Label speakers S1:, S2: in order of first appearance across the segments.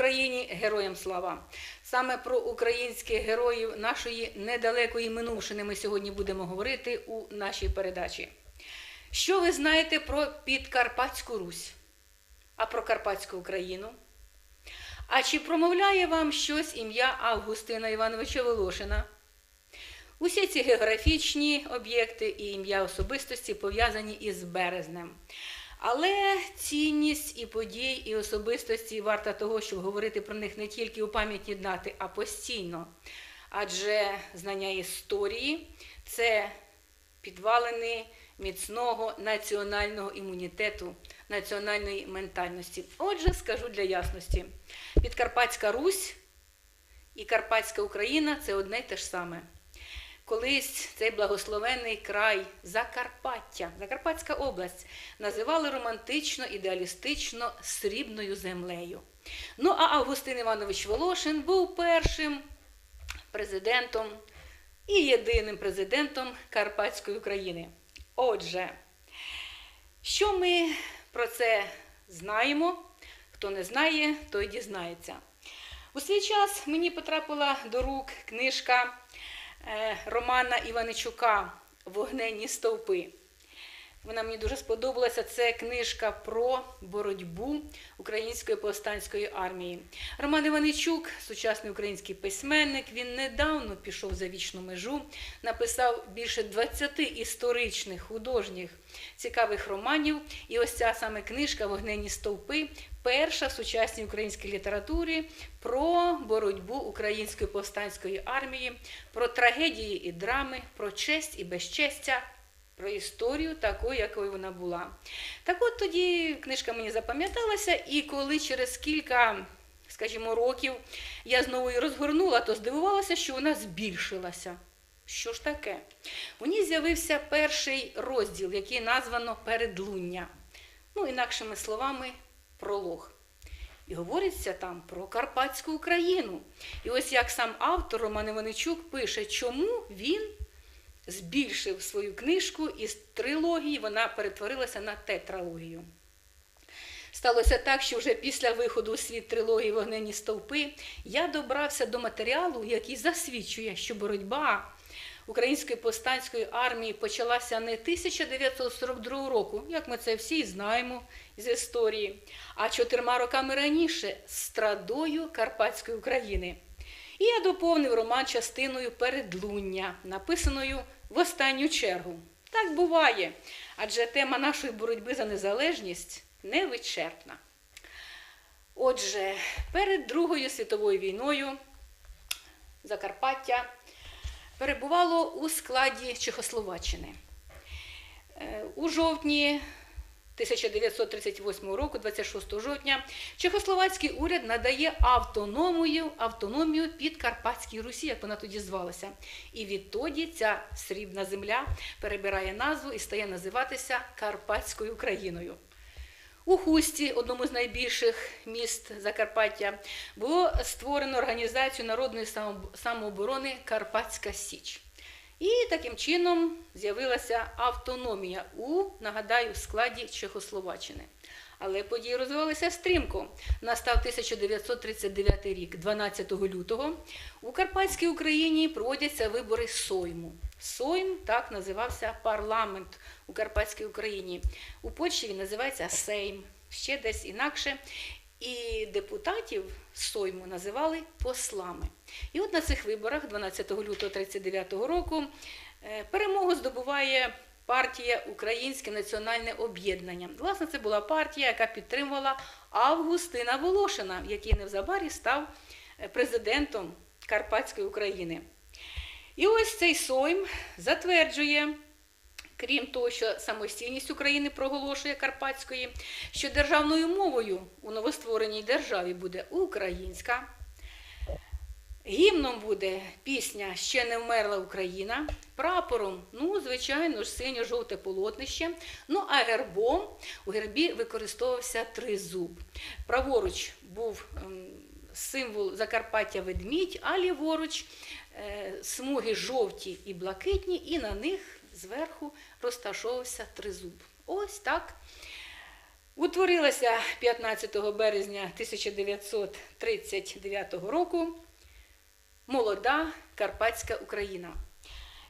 S1: Україні, героям слава! Саме про українських героїв нашої недалекої минувшини ми сьогодні будемо говорити у нашій передачі. Що ви знаєте про Підкарпатську Русь, а про Карпатську Україну? А чи промовляє вам щось ім'я Августина Івановича Волошина? Усі ці географічні об'єкти і ім'я особистості пов'язані із березнем. Але цінність і подій, і особистості варта того, щоб говорити про них не тільки у пам'ятні дати, а постійно. Адже знання історії це підвалини міцного національного імунітету, національної ментальності. Отже, скажу для ясності: Підкарпатська Русь і Карпатська Україна це одне й те ж саме. Колись цей благословенний край Закарпаття, Закарпатська область, називали романтично, ідеалістично срібною землею. Ну а Августин Іванович Волошин був першим президентом і єдиним президентом Карпатської України. Отже, що ми про це знаємо? Хто не знає, той дізнається. У свій час мені потрапила до рук книжка Романа Іваничука Вогненні стовпи. Вона мені дуже сподобалася. Це книжка про боротьбу української повстанської армії. Роман Іваничук, сучасний український письменник, він недавно пішов за вічну межу, написав більше 20 історичних, художніх, цікавих романів. І ось ця саме книжка Вогненні стовпи перша в сучасній українській літературі про боротьбу української повстанської армії, про трагедії і драми, про честь і безчестя про історію такою, якою вона була. Так от тоді книжка мені запам'яталася, і коли через кілька, скажімо, років я знову її розгорнула, то здивувалася, що вона збільшилася. Що ж таке? У ній з'явився перший розділ, який названо Передлуння. Ну, інакшими словами, пролог. І говориться там про Карпатську Україну. І ось як сам автор Роман Іваничук пише, чому він збільшив свою книжку із трилогії, вона перетворилася на тетралогію. Сталося так, що вже після виходу у світ трилогії Вогнені стовпи я добрався до матеріалу, який засвідчує, що боротьба української повстанської армії почалася не 1942 року, як ми це всі знаємо з історії, а чотирма роками раніше страдою Карпатської України. І я доповнив роман частиною передлуння, написаною в останню чергу. Так буває, адже тема нашої боротьби за незалежність невичерпна. Отже, перед Другою світовою війною Закарпаття перебувало у складі Чехословаччини. Е, У жовтні 1938 року, 26 жовтня, Чехословацький уряд надає автономію, автономію під Карпатській Русі, як вона тоді звалася. І відтоді ця срібна земля перебирає назву і стає називатися Карпатською Україною. У Хусті, одному з найбільших міст Закарпаття, було створено організацію народної самооборони Карпатська Січ. І таким чином з'явилася автономія у, нагадаю, складі Чехословаччини. Але події розвивалися стрімко. Настав 1939 рік, 12 лютого. У Карпатській Україні проводяться вибори Сойму. Сойм так називався парламент у Карпатській Україні. У Польщі він називається Сейм, ще десь інакше. І депутатів Сойму називали послами. І от на цих виборах, 12 лютого 1939 року, е, перемогу здобуває партія Українське національне об'єднання. Власне, це була партія, яка підтримувала Августина Волошина, який незабарі став е, президентом Карпатської України. І ось цей Сойм затверджує. Крім того, що самостійність України проголошує Карпатської, що державною мовою у новоствореній державі буде українська. Гімном буде пісня Ще не вмерла Україна. Прапором, ну, звичайно ж, синьо-жовте полотнище. Ну, а гербом у гербі використовувався тризуб. Праворуч був ем, символ Закарпаття ведмідь, а ліворуч е, смуги жовті і блакитні, і на них зверху розташовувався тризуб. Ось так Утворилася 15 березня 1939 року молода Карпатська Україна.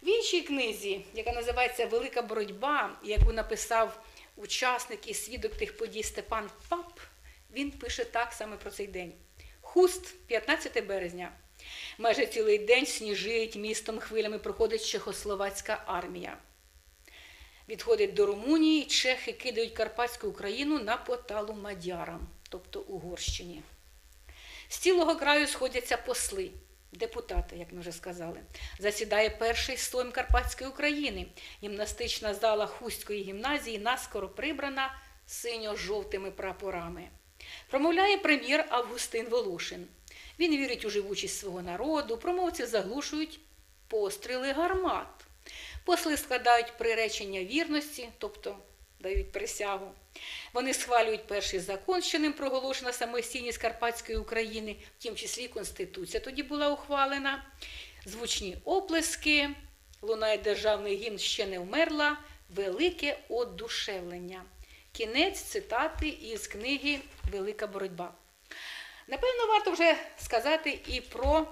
S1: В іншій книзі, яка називається Велика боротьба, яку написав учасник і свідок тих подій Степан Пап, він пише так саме про цей день. Хуст, 15 березня. Майже цілий день сніжить містом хвилями проходить Чехословацька армія. Відходить до Румунії, чехи кидають Карпатську Україну на поталу мадярам, тобто Угорщині. З цілого краю сходяться посли, депутати, як ми вже сказали. Засідає перший сойм Карпатської України. Гімнастична зала Хустської гімназії наскоро прибрана синьо-жовтими прапорами. Промовляє прем'єр Августин Волошин. Він вірить у живучість свого народу, промовці заглушують постріли гармат. Посли складають приречення вірності, тобто дають присягу. Вони схвалюють перший закон, що ним проголошена самостійність Карпатської України, в тім числі Конституція тоді була ухвалена. Звучні оплески, лунає державний гімн ще не вмерла, велике одушевлення. Кінець цитати із книги Велика боротьба. Напевно, варто вже сказати і про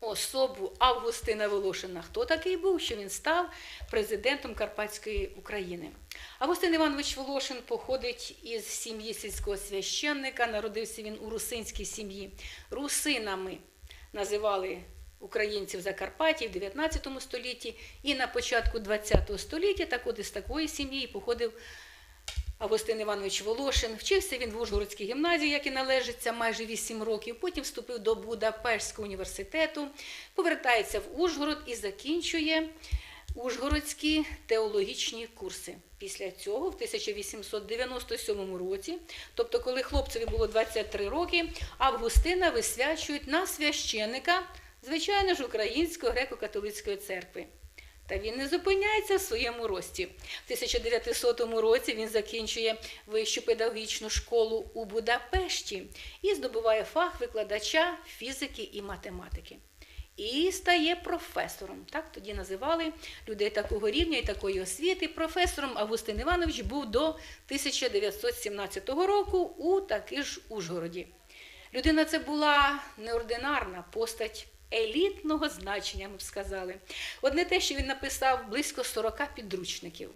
S1: особу Августина Волошина. Хто такий був, що він став президентом Карпатської України? Августин Іванович Волошин походить із сім'ї сільського священника. Народився він у русинській сім'ї. Русинами називали українців Закарпаття в 19 столітті і на початку 20 століття, так от із такої сім'ї походив Августин Іванович Волошин. Вчився він в Ужгородській гімназії, як і належиться, майже 8 років. Потім вступив до Будапештського університету, повертається в Ужгород і закінчує Ужгородські теологічні курси. Після цього, в 1897 році, тобто, коли хлопцеві було 23 роки, Августина висвячують на священика, звичайно ж, Української греко-католицької церкви. Та він не зупиняється в своєму рості. В 1900 році він закінчує вищу педагогічну школу у Будапешті і здобуває фах викладача фізики і математики. І стає професором. Так тоді називали людей такого рівня і такої освіти. Професором Августин Іванович був до 1917 року у таки ж Ужгороді. Людина це була неординарна постать елітного значення, ми б сказали. Одне те, що він написав близько 40 підручників.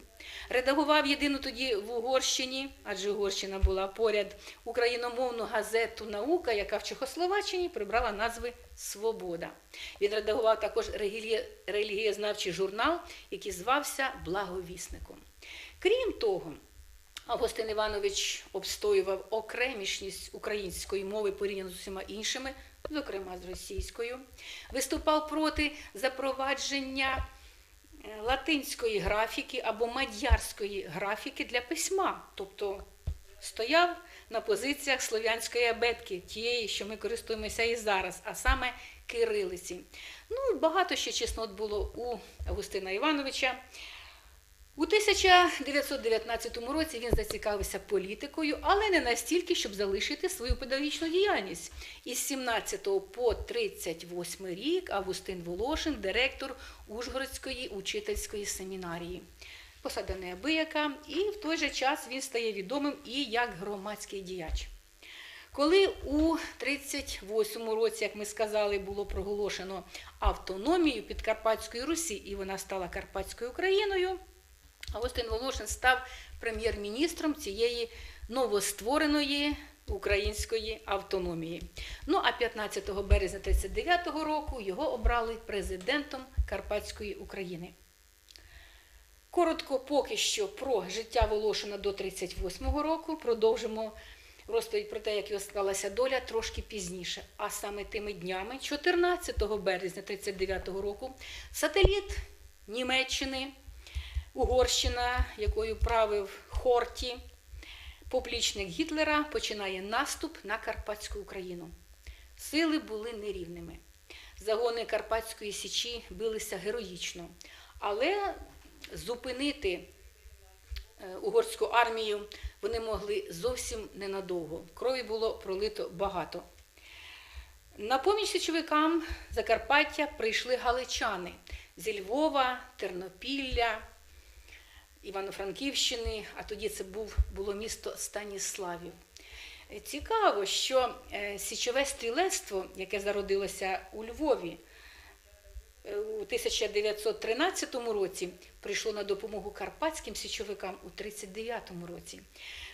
S1: Редагував єдину тоді в Угорщині, адже Угорщина була поряд україномовну газету Наука, яка в Чехословаччині прибрала назви Свобода. Він редагував також релігієзнавчий журнал, який звався Благовісником. Крім того, Августин Іванович обстоював окремішність української мови порівняно з усіма іншими зокрема з російською, виступав проти запровадження е, латинської графіки або мадярської графіки для письма, тобто стояв на позиціях слов'янської абетки, тієї, що ми користуємося і зараз, а саме кирилиці. Ну, Багато ще чеснот було у Августина Івановича. У 1919 році він зацікавився політикою, але не настільки, щоб залишити свою педагогічну діяльність. Із 17 по 38 рік Августин Волошин, директор Ужгородської учительської семінарії. Посада неабияка, і в той же час він стає відомим і як громадський діяч. Коли у 38 році, як ми сказали, було проголошено автономію Підкарпатської Русі, і вона стала Карпатською Україною. Августин Волошин став прем'єр-міністром цієї новоствореної української автономії. Ну а 15 березня 1939 року його обрали президентом Карпатської України. Коротко поки що про життя Волошина до 38-го року. Продовжимо розповідь про те, як його склалася доля трошки пізніше. А саме тими днями, 14 березня 1939 року, сателіт Німеччини. Угорщина, якою правив Хорті, поплічник Гітлера, починає наступ на Карпатську Україну. Сили були нерівними. Загони Карпатської Січі билися героїчно, але зупинити е, угорську армію вони могли зовсім ненадовго. Крові було пролито багато. На поміч січовикам Закарпаття прийшли галичани зі Львова, Тернопілля Івано-Франківщини, а тоді це був, було місто Станіславів. Е, Цікаво, що е, січове стрілецтво, яке зародилося у Львові, е, у 1913 році прийшло на допомогу карпатським січовикам у 1939 році.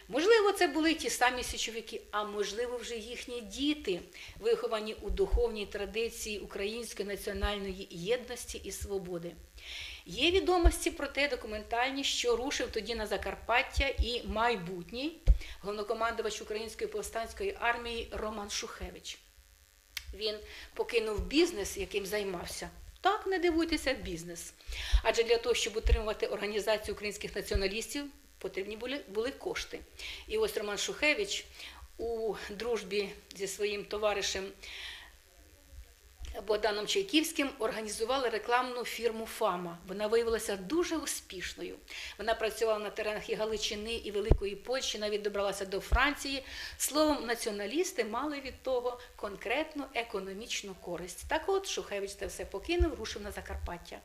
S1: Можливо, це були ті самі січовики, а можливо, вже їхні діти, виховані у духовній традиції української національної єдності і свободи. Є відомості про те документальні, що рушив тоді на Закарпаття і майбутній головнокомандувач Української повстанської армії Роман Шухевич. Він покинув бізнес, яким займався. Так, не дивуйтеся, бізнес. Адже для того, щоб утримувати організацію українських націоналістів, потрібні були, були кошти. І ось Роман Шухевич у дружбі зі своїм товаришем Богданом Чайківським організували рекламну фірму Фама. Вона виявилася дуже успішною. Вона працювала на теренах і Галичини, і Великої Польщі, навіть добралася до Франції. Словом, націоналісти мали від того конкретну економічну користь. Так от Шухевич це все покинув, рушив на Закарпаття.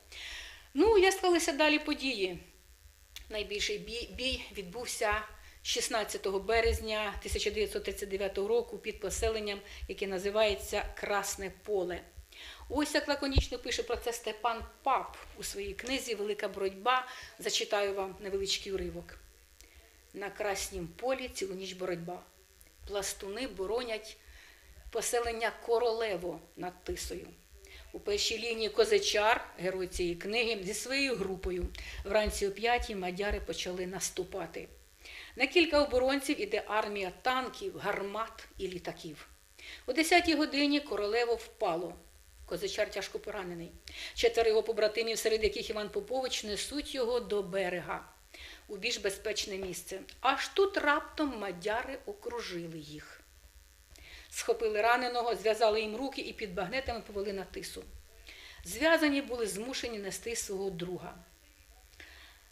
S1: Ну, я склалися далі події. Найбільший бій, бій відбувся 16 березня 1939 року під поселенням, яке називається Красне Поле. Ось як лаконічно пише про це Степан Пап у своїй книзі Велика боротьба. Зачитаю вам невеличкий уривок. На краснім полі цілу ніч боротьба. Пластуни боронять поселення Королево над Тисою. У першій лінії Козачар, герой цієї книги, зі своєю групою. Вранці о п'ятій мадяри почали наступати. На кілька оборонців іде армія танків, гармат і літаків. О 10-й годині королево впало. Козачар тяжко поранений. Четверо його побратимів, серед яких Іван Попович, несуть його до берега у більш безпечне місце. Аж тут раптом мадяри окружили їх. Схопили раненого, зв'язали їм руки і під багнетами повели на тису. Зв'язані були змушені нести свого друга.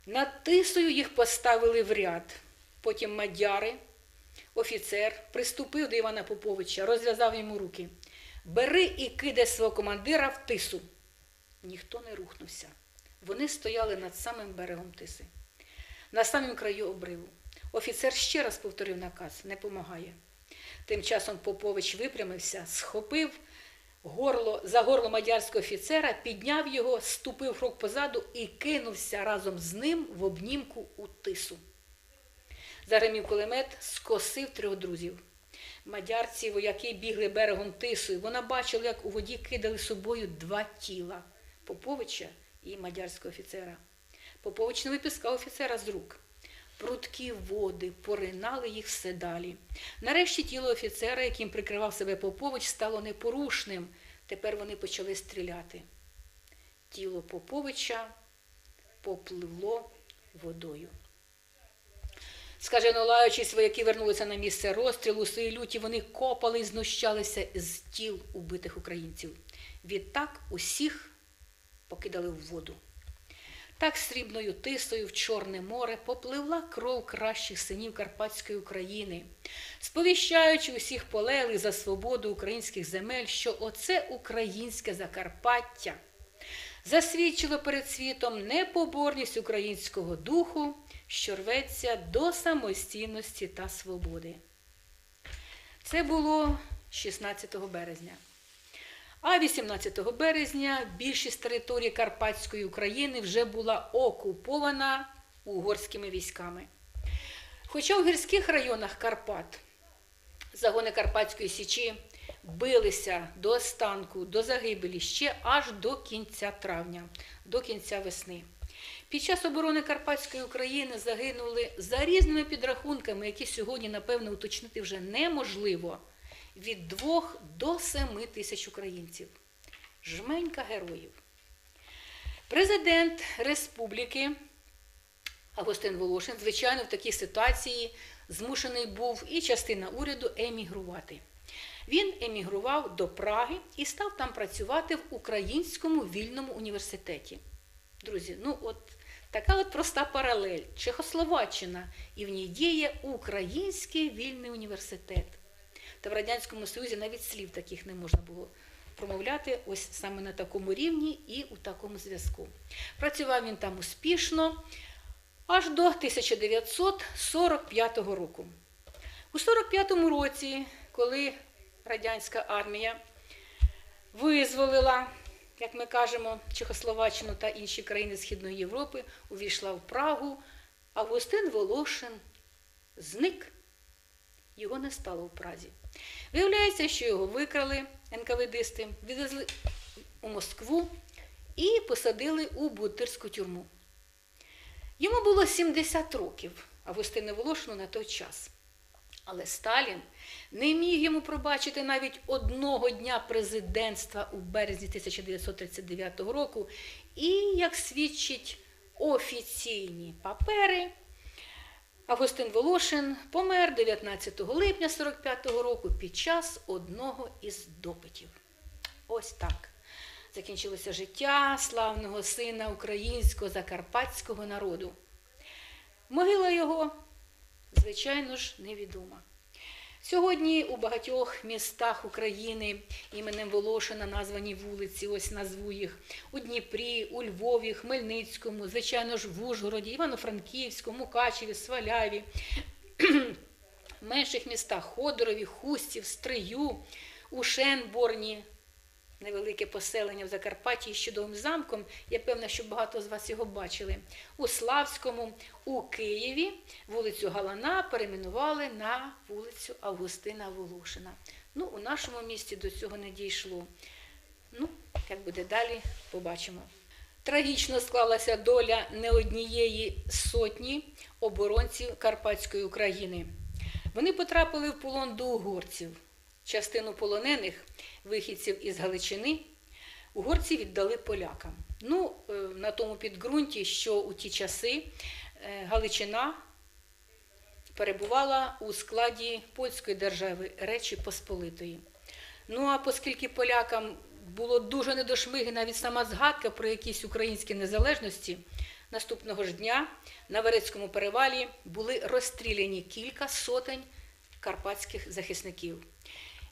S1: Над тисою їх поставили в ряд. Потім мадяри, офіцер, приступив до Івана Поповича, розв'язав йому руки. Бери і кидай свого командира в тису. Ніхто не рухнувся. Вони стояли над самим берегом тиси, на самому краю обриву. Офіцер ще раз повторив наказ не помагає. Тим часом Попович випрямився, схопив горло за горло мадярського офіцера, підняв його, ступив крок позаду і кинувся разом з ним в обнімку у тису. Загремів кулемет, скосив трьох друзів. Мадярці вояки бігли берегом тисою. Вона бачила, як у воді кидали собою два тіла Поповича і мадярського офіцера. Попович не випускав офіцера з рук. Прудкі води поринали їх все далі. Нарешті тіло офіцера, яким прикривав себе Попович, стало непорушним. Тепер вони почали стріляти. Тіло Поповича попливло водою. Скажено лаючись, вояки вернулися на місце розстрілу, свої люті вони копали і знущалися з тіл убитих українців. Відтак усіх покидали в воду. Так срібною тисою в Чорне море попливла кров кращих синів Карпатської України, сповіщаючи усіх полеглих за свободу українських земель, що оце українське Закарпаття засвідчило перед світом непоборність українського духу, що рветься до самостійності та свободи. Це було 16 березня. А 18 березня більшість території Карпатської України вже була окупована угорськими військами. Хоча у гірських районах Карпат загони Карпатської Січі билися до останку, до загибелі ще аж до кінця травня, до кінця весни. Під час оборони Карпатської України загинули за різними підрахунками, які сьогодні, напевно, уточнити вже неможливо від 2 до 7 тисяч українців. Жменька героїв. Президент Республіки Агостин Волошин, звичайно, в такій ситуації змушений був і частина уряду емігрувати. Він емігрував до Праги і став там працювати в Українському вільному університеті. Друзі, ну от така от проста паралель Чехословаччина, і в ній діє Український вільний університет. Та в Радянському Союзі навіть слів таких не можна було промовляти ось саме на такому рівні і у такому зв'язку. Працював він там успішно, аж до 1945 року. У 45-му році, коли радянська армія визволила, як ми кажемо, Чехословаччину та інші країни Східної Європи, увійшла в Прагу, Августин Волошин зник. Його не стало в Празі. Виявляється, що його викрали НКВДисти, відвезли у Москву і посадили у бутирську тюрму. Йому було 70 років, Августину Волошину на той час. Але Сталін не міг йому пробачити навіть одного дня президентства у березні 1939 року. І, як свідчить офіційні папери, Августин Волошин помер 19 липня 45-го року під час одного із допитів. Ось так закінчилося життя славного сина українського закарпатського народу. Могила його, звичайно ж, невідома. Сьогодні у багатьох містах України іменем Волошина названі вулиці, ось назву їх у Дніпрі, у Львові, Хмельницькому, звичайно ж, в Ужгороді, Івано-Франківську, Мукачеві, Сваляві, менших містах Ходорові, Хустів, Стрию, у Шенборні, невелике поселення в Закарпатті з чудовим замком. Я певна, що багато з вас його бачили. У Славському, у Києві вулицю Галана перейменували на вулицю Августина Волошина. Ну, у нашому місті до цього не дійшло. Ну, як буде далі, побачимо. Трагічно склалася доля не однієї сотні оборонців Карпатської України. Вони потрапили в полон до угорців. Частину полонених вихідців із Галичини угорці віддали полякам. Ну, е, на тому підґрунті, що у ті часи е, Галичина перебувала у складі польської держави Речі Посполитої. Ну а оскільки полякам було дуже не до навіть сама згадка про якісь українські незалежності, наступного ж дня на Верецькому перевалі були розстріляні кілька сотень карпатських захисників.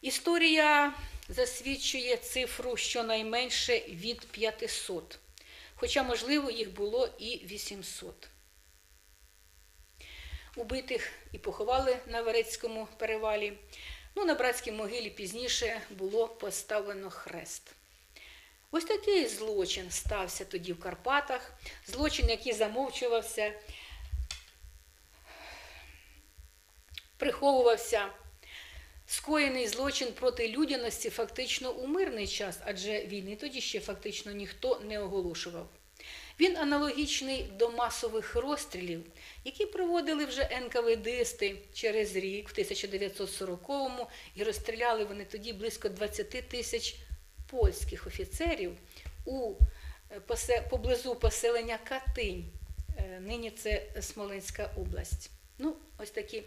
S1: Історія засвідчує цифру щонайменше від 500, хоча, можливо, їх було і 800. Убитих і поховали на Верецькому перевалі. Ну, на братській могилі пізніше було поставлено хрест. Ось такий злочин стався тоді в Карпатах, злочин, який замовчувався, приховувався. Скоєний злочин проти людяності фактично у мирний час, адже війни тоді ще фактично ніхто не оголошував. Він аналогічний до масових розстрілів, які проводили вже НКВДисти через рік, в 1940-му, і розстріляли вони тоді близько 20 тисяч польських офіцерів у поблизу поселення Катинь. Е, нині це Смоленська область. Ну, ось такі.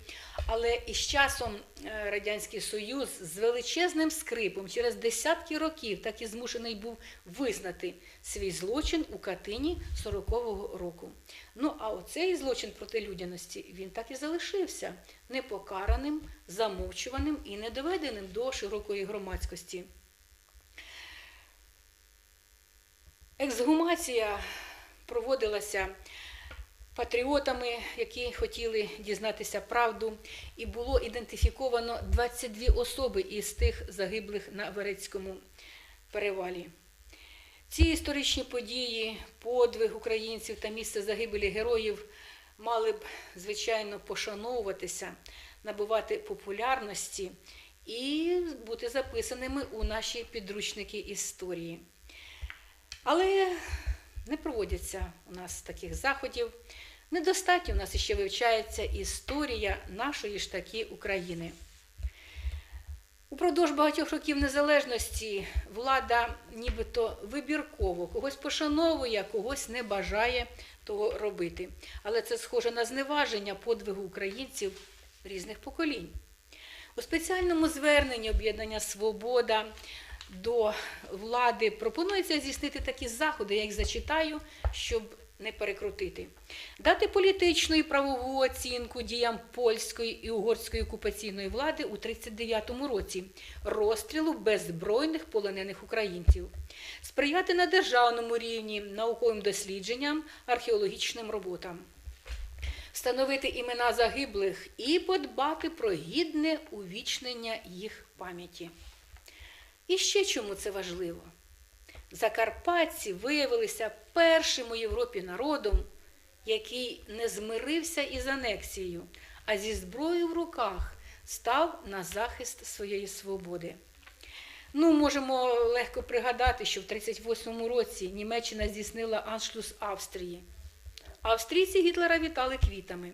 S1: Але із часом е, Радянський Союз з величезним скрипом через десятки років так і змушений був визнати свій злочин у Катині 40-го року. Ну, а оцей злочин проти людяності він так і залишився непокараним, замовчуваним і недоведеним до широкої громадськості. Ексгумація проводилася патріотами, які хотіли дізнатися правду, і було ідентифіковано 22 особи із тих загиблих на Верецькому перевалі. Ці історичні події, подвиг українців та місце загибелі героїв мали б, звичайно, пошановуватися, набувати популярності і бути записаними у наші підручники історії. Але не проводяться у нас таких заходів. Недостатньо у нас ще вивчається історія нашої ж таки України. Упродовж багатьох років незалежності влада нібито вибірково когось пошановує, когось не бажає того робити. Але це схоже на зневаження подвигу українців різних поколінь. У спеціальному зверненні об'єднання Свобода до влади пропонується здійснити такі заходи, я їх зачитаю, щоб не перекрутити, дати політичну і правову оцінку діям польської і угорської окупаційної влади у 1939 році, розстрілу беззбройних полонених українців, сприяти на державному рівні науковим дослідженням, археологічним роботам. встановити імена загиблих і подбати про гідне увічнення їх пам'яті. І ще чому це важливо? Закарпатці виявилися першим у Європі народом, який не змирився із анексією, а зі зброєю в руках став на захист своєї свободи. Ну, можемо легко пригадати, що в 38-му році Німеччина здійснила аншлюс Австрії. Австрійці Гітлера вітали квітами.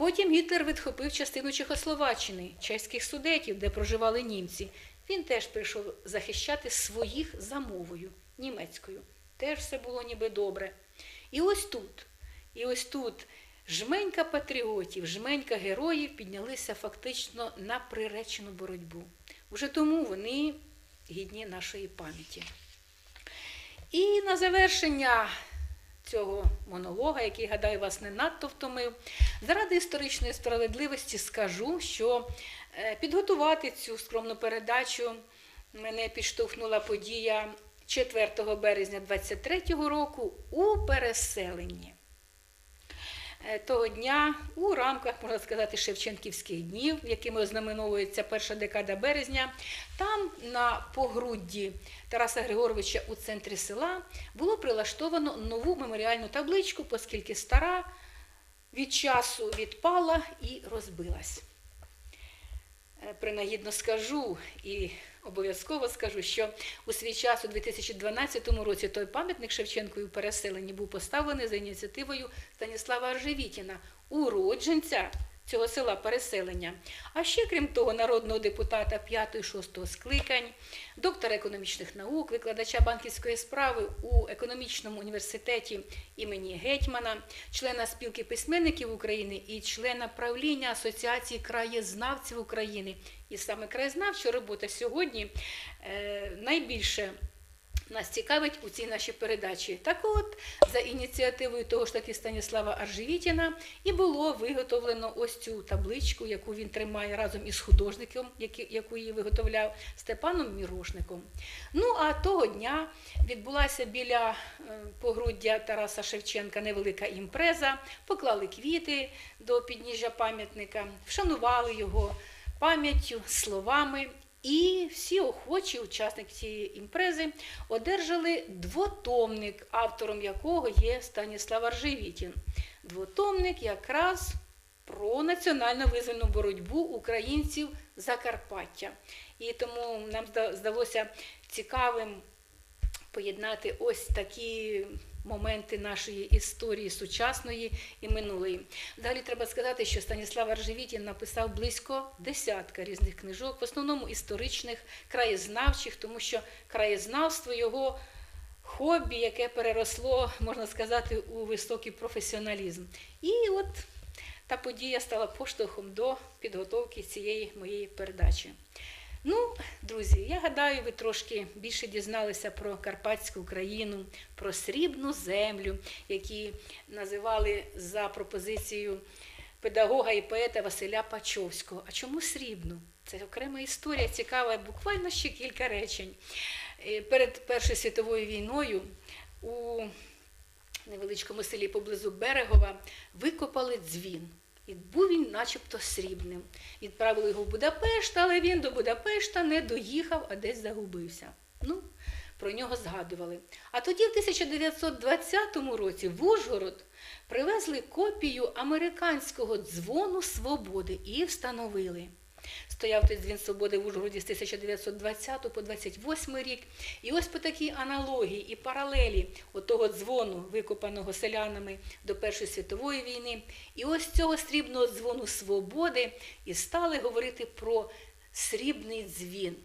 S1: Потім Гітлер відхопив частину Чехословаччини, чеських судетів, де проживали німці. Він теж прийшов захищати своїх за мовою німецькою. Теж все було ніби добре. І ось тут, і ось тут жменька патріотів, жменька героїв піднялися фактично на приречену боротьбу. Уже тому вони гідні нашої пам'яті. І на завершення цього монолога, який, гадаю, вас не надто втомив, заради історичної справедливості скажу, що підготувати цю скромну передачу мене підштовхнула подія 4 березня 23 року у переселенні. Е, Того дня у рамках, можна сказати, Шевченківських днів, якими ознаменовується перша декада березня, там на погрудді Тараса Григоровича у центрі села було прилаштовано нову меморіальну табличку, оскільки стара від часу відпала і розбилась. Е, Принагідно скажу і обов'язково скажу, що у свій час у 2012 році той пам'ятник Шевченкові переселенні був поставлений за ініціативою Станіслава Аржевітіна, уродженця цього села переселення. А ще, крім того, народного депутата 5-6 скликань, доктора економічних наук, викладача банківської справи у економічному університеті імені Гетьмана, члена спілки письменників України і члена правління Асоціації краєзнавців України. І саме краєзнавча робота сьогодні е, найбільше нас цікавить у цій нашій передачі. Так от, за ініціативою того ж таки Станіслава Аржевітіна і було виготовлено ось цю табличку, яку він тримає разом із художником, яку її виготовляв Степаном Мірошником. Ну а того дня відбулася біля е, погруддя Тараса Шевченка невелика імпреза, поклали квіти до підніжжя пам'ятника, вшанували його пам'яттю, словами. І всі охочі учасники цієї імпрези одержали двотомник, автором якого є Станіслав Аржевітін. Двотомник якраз про національно визвольну боротьбу українців Закарпаття. І тому нам зда- здалося цікавим поєднати ось такі моменти нашої історії сучасної і минулої. Далі треба сказати, що Станіслав Аржевітін написав близько десятка різних книжок, в основному історичних, краєзнавчих, тому що краєзнавство його хобі, яке переросло, можна сказати, у високий професіоналізм. І от та подія стала поштовхом до підготовки цієї моєї передачі. Ну, друзі, я гадаю, ви трошки більше дізналися про Карпатську Україну, про срібну землю, які називали за пропозицією педагога і поета Василя Пачовського. А чому срібну? Це окрема історія, цікава, буквально ще кілька речень. Е, Перед Першою світовою війною у невеличкому селі поблизу Берегова викопали дзвін. І був він начебто срібним. Відправили його в Будапешт, але він до Будапешта не доїхав, а десь загубився. Ну, про нього згадували. А тоді, в 1920 році, в Ужгород привезли копію американського дзвону свободи і встановили. Стояв той дзвін свободи в Ужгороді з 1920 по 28 рік. І ось по такій аналогії і паралелі отого дзвону, викопаного селянами до Першої світової війни, і ось цього срібного дзвону свободи і стали говорити про срібний дзвін.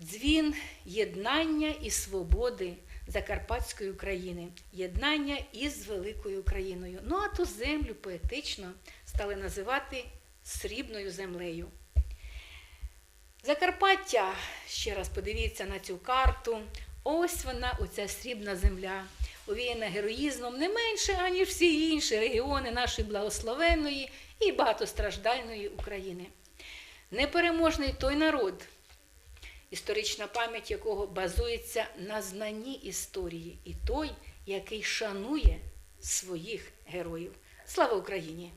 S1: Дзвін єднання і свободи Закарпатської України, єднання із великою Україною. Ну а ту землю поетично стали називати срібною землею. Закарпаття, ще раз подивіться на цю карту. Ось вона, оця срібна земля, овіяна героїзмом не менше, аніж всі інші регіони нашої благословенної і багатостраждальної України. Непереможний той народ, історична пам'ять якого базується на знанні історії, і той, який шанує своїх героїв. Слава Україні!